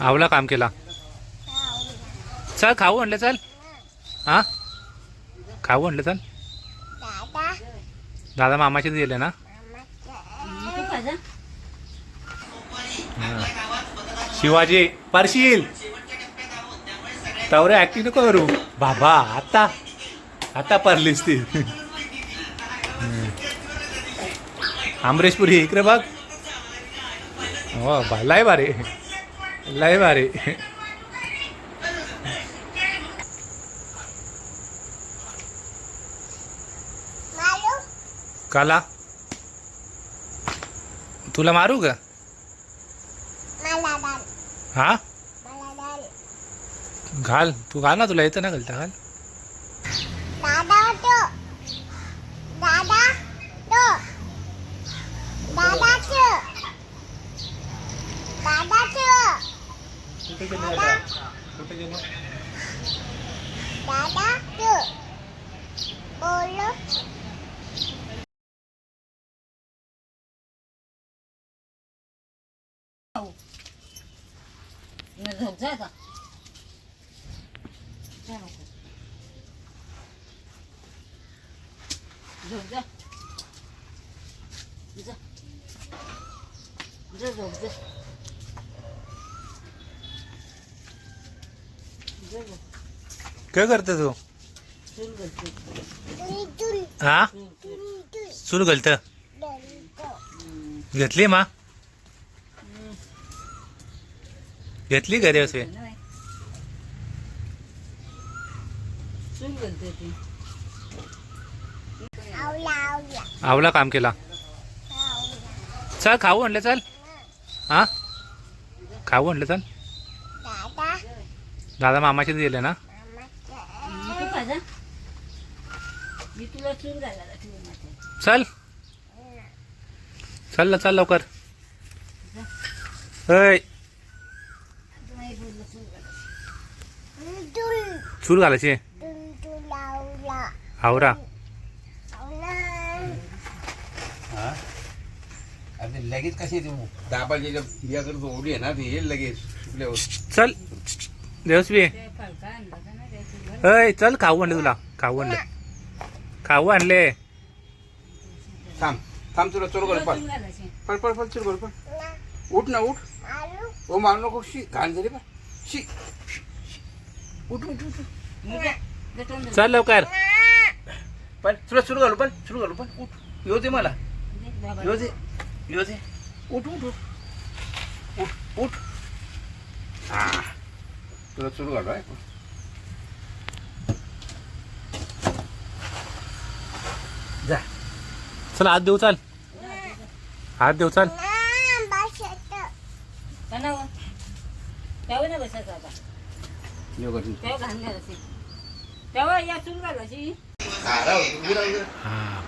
आवला काम केला. चल खाऊ म्हणलं चल. हा? खाऊ म्हणलं चल. दादा दादा मामाचे दिले ना शिवाजी परशील तवरे ऍक्टिंग नको करू. बाबा आता आता परलीस ती. आमरेशपुरी इकडे बघ हो बा बारे भारी. लय भारी. काला? तुला मारू का हा? घाल. तू घाल ना तुला येतं ना घालता घाल दादा तो दादा तो दादा तो दादा तो दादा तो बोलो झोप जा का जा नको. झोप जा जा जा झोप जा जा झोप. काय करते तू? हा? चूल, घालत? घेतली मा? घेतली घरी असे? आवला काम केला. चल खाऊ म्हणलं चल. हा? खाऊ म्हणलं चल. दादा मामाचे दिले ना? जा चूल. चल ना चल लवकर. चूल घालायची. हा? अरे लगेच कशी तू दाबाच्या बियाकडे जोडली आहे ना ती येईल लगेच. चल. देवस्वी अय चल खाऊ आणले तुला खाऊ आणले. खाऊ आणले. थांब थांब तुला चोर कर पळ पळ पळ पळ चोर कर पळ. ना उठ ना उठ. ओ मारू नको शी घाण झाली बा. शी उठ उठ उठ. चल लवकर. पण तुला सुरू घालू पण सुरू घालू पण उठ. येऊ दे मला. येऊ दे येऊ दे. उठ उठ उठ. उठ उठ. तुला सुरू घालू आहे जा. चल हात देऊ चल. हात देऊ चल. ना ना? तेव्हा नाही बसायचं आता. कर तेव्हा या चूल घालायची हा.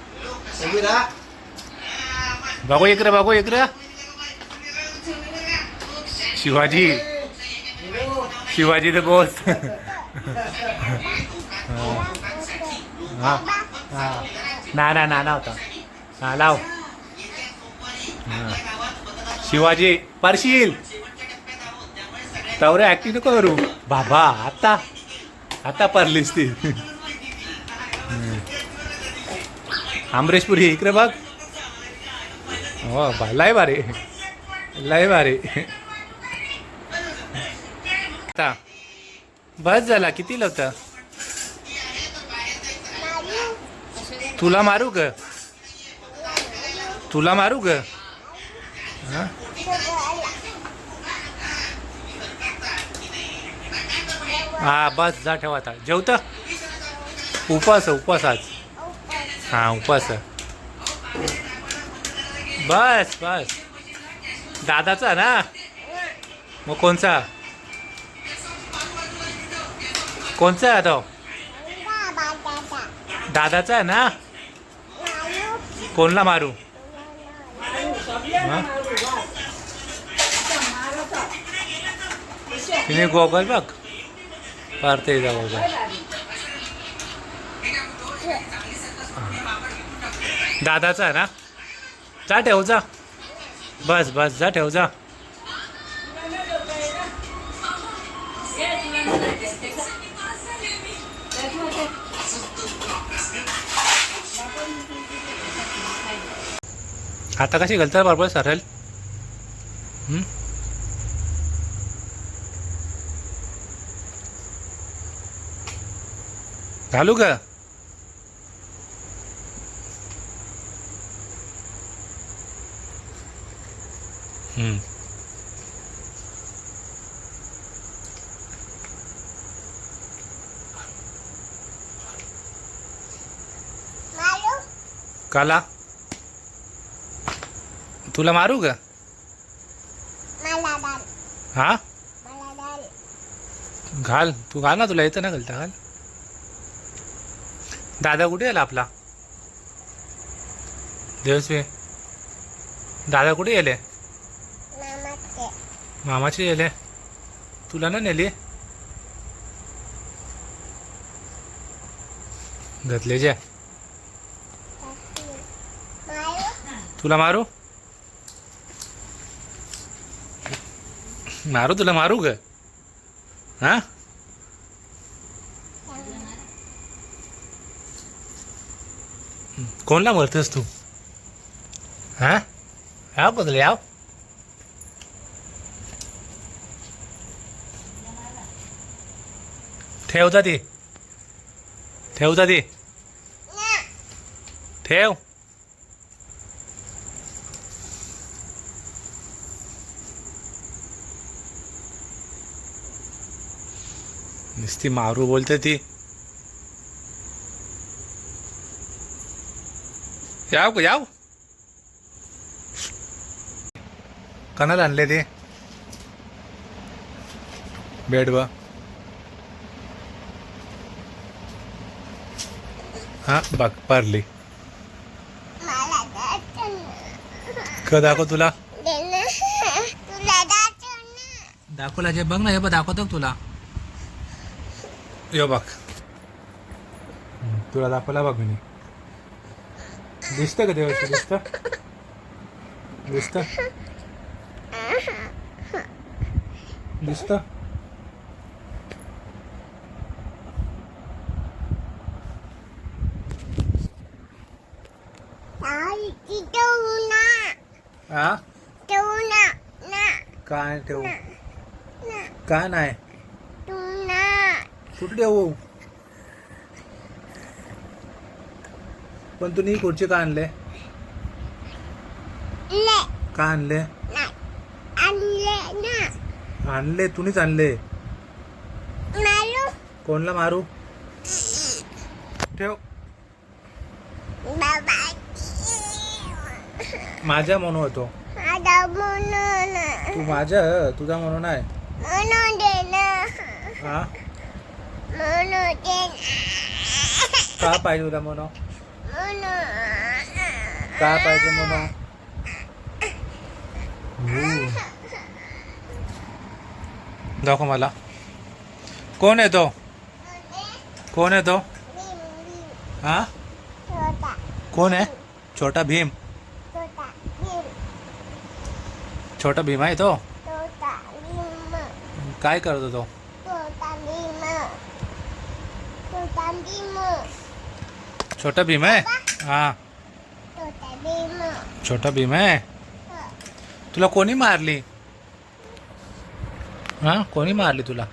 बघू इकडे बघू इकडे. शिवाजी. शिवाजी द बोस ना ना ना ना होता. हा लाव. शिवाजी पारशील तवरे ऍक्टिंग नको करू. बाबा आता. आता परलीस ती. आमरेशपुरी इकडे बघ. हो लय भारी. लय भारी. आता? बस झाला किती लावतं? तुला मारू ग. तुला मारू ग. हा? बस जा ठेवा आता. जेवत? उपास उपास आज. हा उपास बस बस. दादाचा ना? मग कोणचा? कोणचा आहे तो? दादाचा आहे ना? कोणला मारू? तिने गोगल बघ. पारते गोगल दादाचा आहे ना? जा ठेव जा. बस बस जा ठेव जा. आता कशी घालतात बरोबर सरळ हं? घालू का काला? तुला मारू का हा? घाल. तू घाल ना तुला येतं ना घालता घाल. दादा कुठे आला आपला? देवस्वी दादा कुठे गेले? मामाची. गेले. तुला ना नेली? घातले जे. तुला मारू? मारू तुला मारू ग. हा? कोणला मरतेस तू? हा? याव बदल याव. ठेवता ती. ठेवता ती. ठेव. नुसती मारू बोलते ती. याव का याव. कणाला आणले ते. बेड व. हा बघ पारली. क दाखव तुला. दाखवला जे बघ ना हे बघ दाखवतो तुला? यो बघ तुला दाखवला बघ मी दिसतं का देवाचं दिसतं दिसतं दिसतं हा ठेवू ना ना काय ठेवू ना का नाही कुठे ठेवू पण तू नी खुर्ची का आणले? का आणले? आणले तुम्हीच आणले. मारू. कोणला मारू? ठेव. माझ्या म्हणून होतो. तू माझ्या तुझा म्हणून आहे. हा? का पाहिजे तुला म्हणून का पाहिजे हम्म. दाखव मला. कोण आहे तो? कोण आहे तो? हा? कोण आहे? छोटा भीम. छोटा भीम. छोटा भीम आहे तो? काय करतो तो छोटा भीम छोटा भीम आहे हा। छोटा भीम। आहे तुला कोणी मारली? हा कोणी मारली तुला?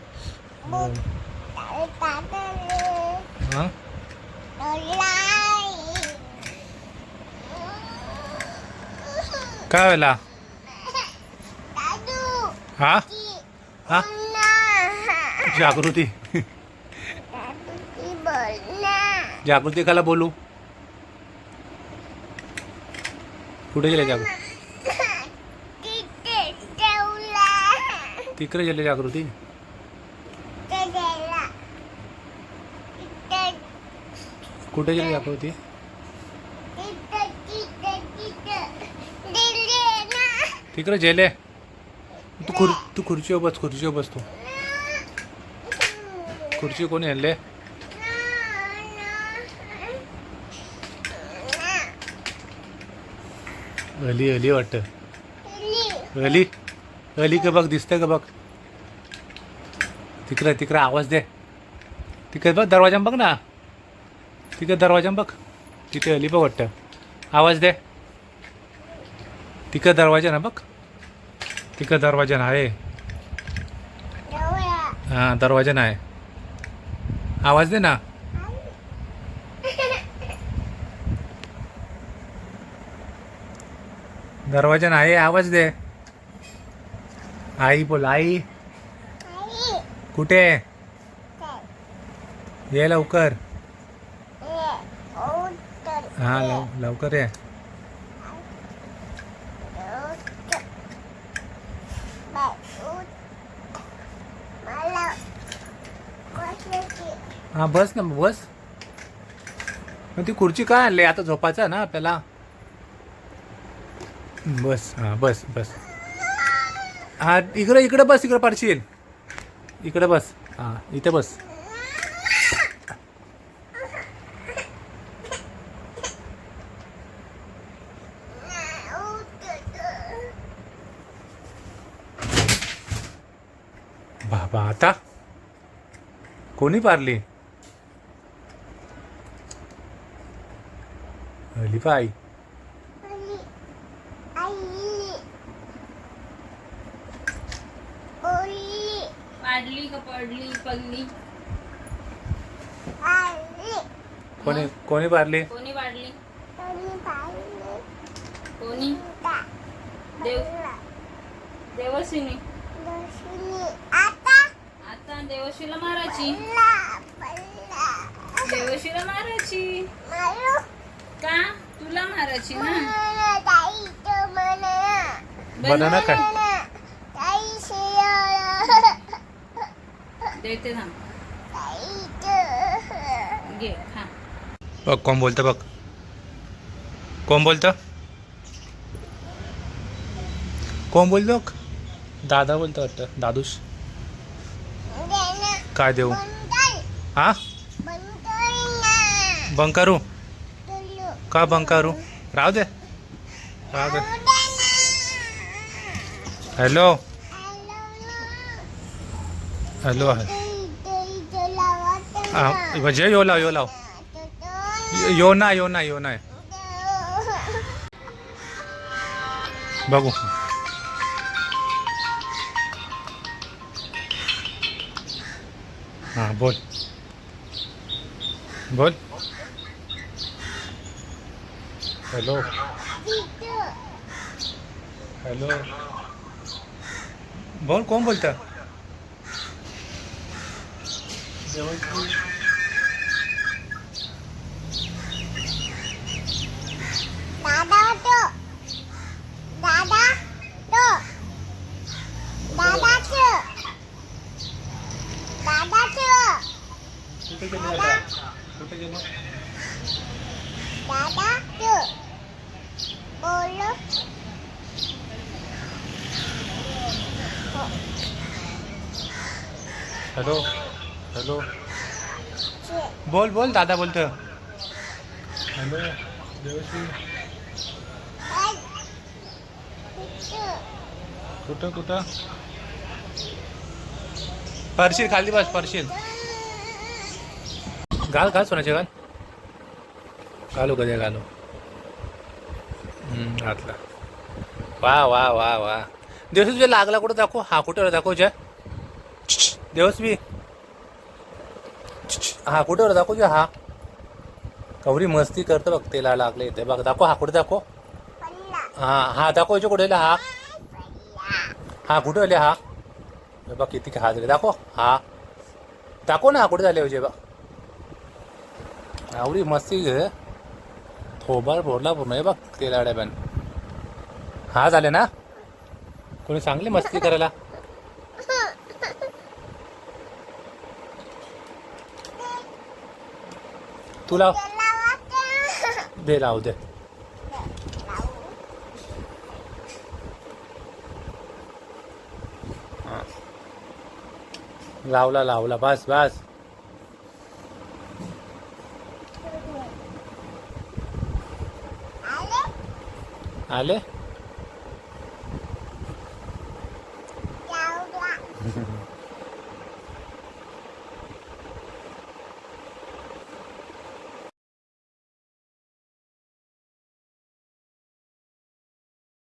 हा। काय वेळेला हा? हा? जागृती. जागृतीकाला बोलू. कुठे गेले जागृती? तिकडे गेले जागृती. कुठे गेले जागृती? तिकडे गेले तू खुर तू खुर्चीवर बस खुर्चीवर बस तू. खुर्ची कोणी आणले? अली अली वाटतं. अली अली का बघ दिसतंय का बघ. तिकडे तिकडे आवाज दे. तिकडे बघ दरवाजा बघ ना. तिकडे दरवाजा बघ. तिथे अली बघ वाटतं. आवाज दे. तिकडे दरवाजा ना बघ. तिकडे दरवाजा ना आहे हां दरवाजा नाही आवाज दे ना. दरवाजा नाही आवाज दे. आई बोल आई. कुठे? ये लवकर. हा लव लवकर ये. हा बस ना बस. मग ती खुर्ची काय आणली? आता झोपायचं ना आपल्याला. बस हां बस बस. हां इकडे इकडे बस इकडे पडशील. इकडे बस हां इथे बस. बाबा आता? कोणी पारली? अली पाय आई आई ओली पाडली का पडली पडली? कोणी कोणी पारली कोणी पाडली? कोणी देव. देवशीने आता? आता देवशीला मारायची. ला पल्ला. देवशीला मारायची. मारू? का? तुला मारायची ना? मला जायचं मला बनाना काय मला जायचं देते थांब. घे खा बघ कोण बोलतं बघ. कोण बोलतं? कोण बोलतो दादा बोलतो वाटतं दादूश. देना काय देऊ? हा? बंकारू? का बंकारू? राहू दे. राहू दे. हॅलो हॅलो हा म्हणजे यो लाव यो लाव. यो ना यो ना यो ना. बघू. हां बोल. बोल. हॅलो. हॅलो. बोल कोण बोलतं? दादा तो दादा तो दादा तो दादा तो कुठे गेले आता कुठे गेले दादा तो बोलो हॅलो हॅलो. बोल बोल दादा बोलतं. हॅलो देवश्री कुठं कुठं? परशील खाली बस परशील घाल घाल सोनाचे घाल. घालू कधी घालू. हम्म, घातला. वा वा वा वा. दिवस तुझ्या लागला कुठं दाखव? हा कुठं दाखव जय देवस्वी हा कुठं दाखव जे हा? कवरी मस्ती करतं बघ तेला लागले ते बघ दाखव हा कुठे दाखव? हा हा दाखव कुठे हा. हा कुठे आले हा? हे बघ किती हा झाले. दाखव. हा. दाखव ना हा कुठे झाले म्हणजे बा आवडी मस्ती घे. थोबार भोरला पूर्ण. बघ तेला डब्यान हा झाले ना? कोणी चांगली मस्ती करायला? तुला दे राहू दे. लावला लावला. बस बस. आले?